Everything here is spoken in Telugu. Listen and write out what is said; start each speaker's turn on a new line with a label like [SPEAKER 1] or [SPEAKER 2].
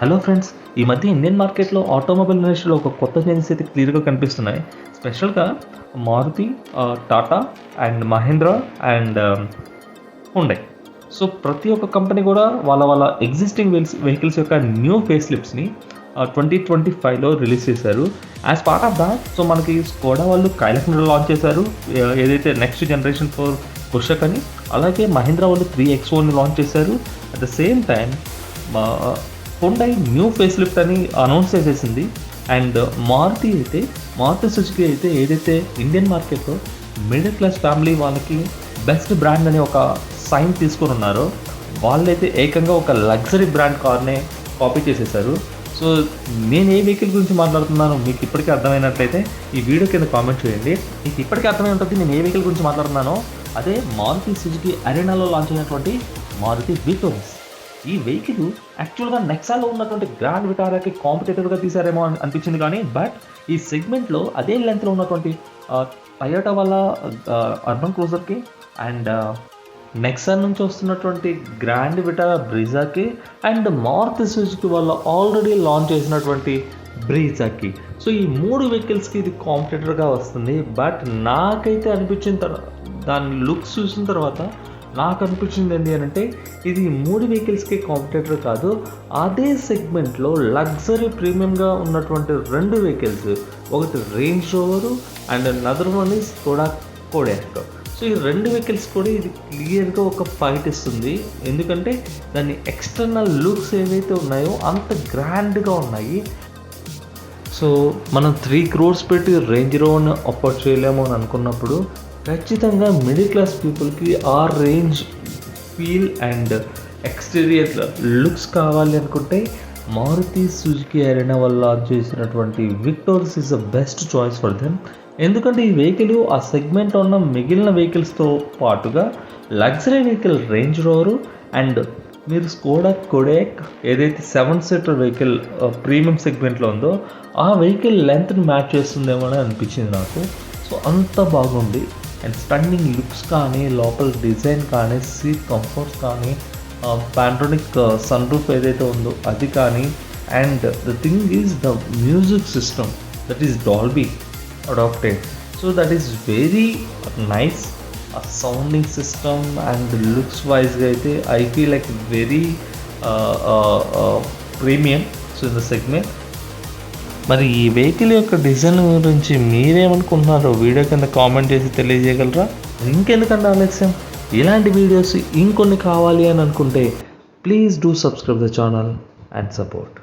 [SPEAKER 1] హలో ఫ్రెండ్స్ ఈ మధ్య ఇండియన్ మార్కెట్లో ఆటోమొబైల్ ఇండస్ట్రీలో ఒక కొత్త చేంజెస్ అయితే క్లియర్గా కనిపిస్తున్నాయి. స్పెషల్గా మారుతి టాటా అండ్ మహేంద్ర అండ్ ఉండే సో ప్రతి ఒక్క కంపెనీ కూడా వాళ్ళ వాళ్ళ ఎగ్జిస్టింగ్ వెహికల్స్ యొక్క న్యూ ఫేస్ లిప్స్ని ట్వంటీ ట్వంటీ ఫైవ్లో రిలీజ్ చేశారు. As part of that so మనకి స్కోడా వాళ్ళు కైలక్నర్ లాంచ్ చేశారు. ఏదైతే నెక్స్ట్ జనరేషన్ ఫోర్ పుషక్ అని అలాగే మహీంద్రా వాళ్ళు త్రీ ఎక్స్ వన్ లాంచ్ చేశారు. At the same time Hyundai new face lift అని అనౌన్స్ చేసేసింది. అండ్ మారుతి అయితే మారుతి సుజుకి అయితే ఏదైతే ఇండియన్ మార్కెట్లో మిడిల్ క్లాస్ ఫ్యామిలీ వాళ్ళకి బెస్ట్ బ్రాండ్ అనే ఒక సైన్ తీసుకొని ఉన్నారో వాళ్ళైతే ఏకంగా ఒక లగ్జరీ బ్రాండ్ కార్నే కాపీ చేసేసారు. సో నేను ఏ వెహికల్ గురించి మాట్లాడుతున్నానో మీకు ఇప్పటికే అర్థమైనట్లయితే ఈ వీడియో కింద కామెంట్ చేయండి. మీకు ఇప్పటికే అర్థమై ఉంటుంది నేను ఏ వెహికల్ గురించి మాట్లాడుతున్నానో. అదే మారుతి సుజుకి అరేనాలో లాంచ్ అయినటువంటి మారుతి విటోరస్ ఈ వెహికల్ యాక్చువల్గా నెక్సాలో ఉన్నటువంటి గ్రాండ్ విటారాకి కాంపిటేటివ్గా తీసారేమో అని అనిపించింది కానీ బట్ ఈ సెగ్మెంట్లో అదే లెంత్లో ఉన్నటువంటి టయోటా వల్ల అర్బన్ క్రూజర్కి అండ్ నెక్సన్ నుంచి వస్తున్నటువంటి గ్రాండ్ విటారా బ్రీజాకి అండ్ మారుతి సుజుకి వల్ల ఆల్రెడీ లాంచ్ చేసినటువంటి బ్రీజాకి సో ఈ మూడు వెహికల్స్కి ఇది కాంపిటేటర్గా వస్తుంది బట్ నాకైతే అనిపించిన తర్వాత దాని లుక్స్ చూసిన తర్వాత నాకు అనిపించింది ఏంటి అని అంటే ఇది మూడు వెహికల్స్కి కాంపిటేటర్ కాదు అదే సెగ్మెంట్లో లగ్జరీ ప్రీమియంగా ఉన్నటువంటి రెండు వెహికల్స్ ఒకటి range rover and another one is కూడా కోడాక్ సో ఈ రెండు వెహికల్స్ కూడా ఇది క్లియర్గా ఒక ఫైట్ ఇస్తుంది. ఎందుకంటే దాని ఎక్స్టర్నల్ లుక్స్ ఏవైతే ఉన్నాయో అంత గ్రాండ్గా ఉన్నాయి. సో మనం త్రీ క్రోర్స్ పెట్టి రేంజ్ రోవర్ని అఫోర్డ్ చేయలేము అని అనుకున్నప్పుడు ఖచ్చితంగా మిడిల్ క్లాస్ పీపుల్కి ఆ range feel and exterior looks కావాలి అనుకుంటే మారుతి సుజుకి అరేనా వల్ల చేసినటువంటి Victoris is the best choice for them ఎందుకంటే ఈ వెహికల్ ఆ సెగ్మెంట్లో ఉన్న మిగిలిన వెహికల్స్తో పాటుగా luxury vehicle range rover and మీరు స్కోడా కొడేక్ ఏదైతే సెవెన్ సీటర్ వెహికల్ ప్రీమియం సెగ్మెంట్లో ఉందో ఆ వెహికల్ లెంత్ని మ్యాచ్ చేస్తుందేమో అని అనిపించింది నాకు. సో అంత బాగుంది. అండ్ స్టన్నింగ్ లుక్స్ కానీ లోపల డిజైన్ కానీ సీట్ కంఫర్ట్స్ కానీ పాండ్రోనిక్ సన్ రూఫ్ ఏదైతే ఉందో అది కానీ. And the thing is the music system that is Dolby adapted so that is very nice a sounding system and looks వైజ్గా అయితే I feel like very premium so in the segment మరి ఈ వెహికల్ యొక్క డిజైన్ గురించి మీరేమనుకుంటున్నారో వీడియో కింద కామెంట్ చేసి తెలియజేయగలరా? ఇంకెందుకంటే ఆలస్యం? ఇలాంటి వీడియోస్ ఇంకొన్ని కావాలి అని అనుకుంటే please do subscribe the channel and support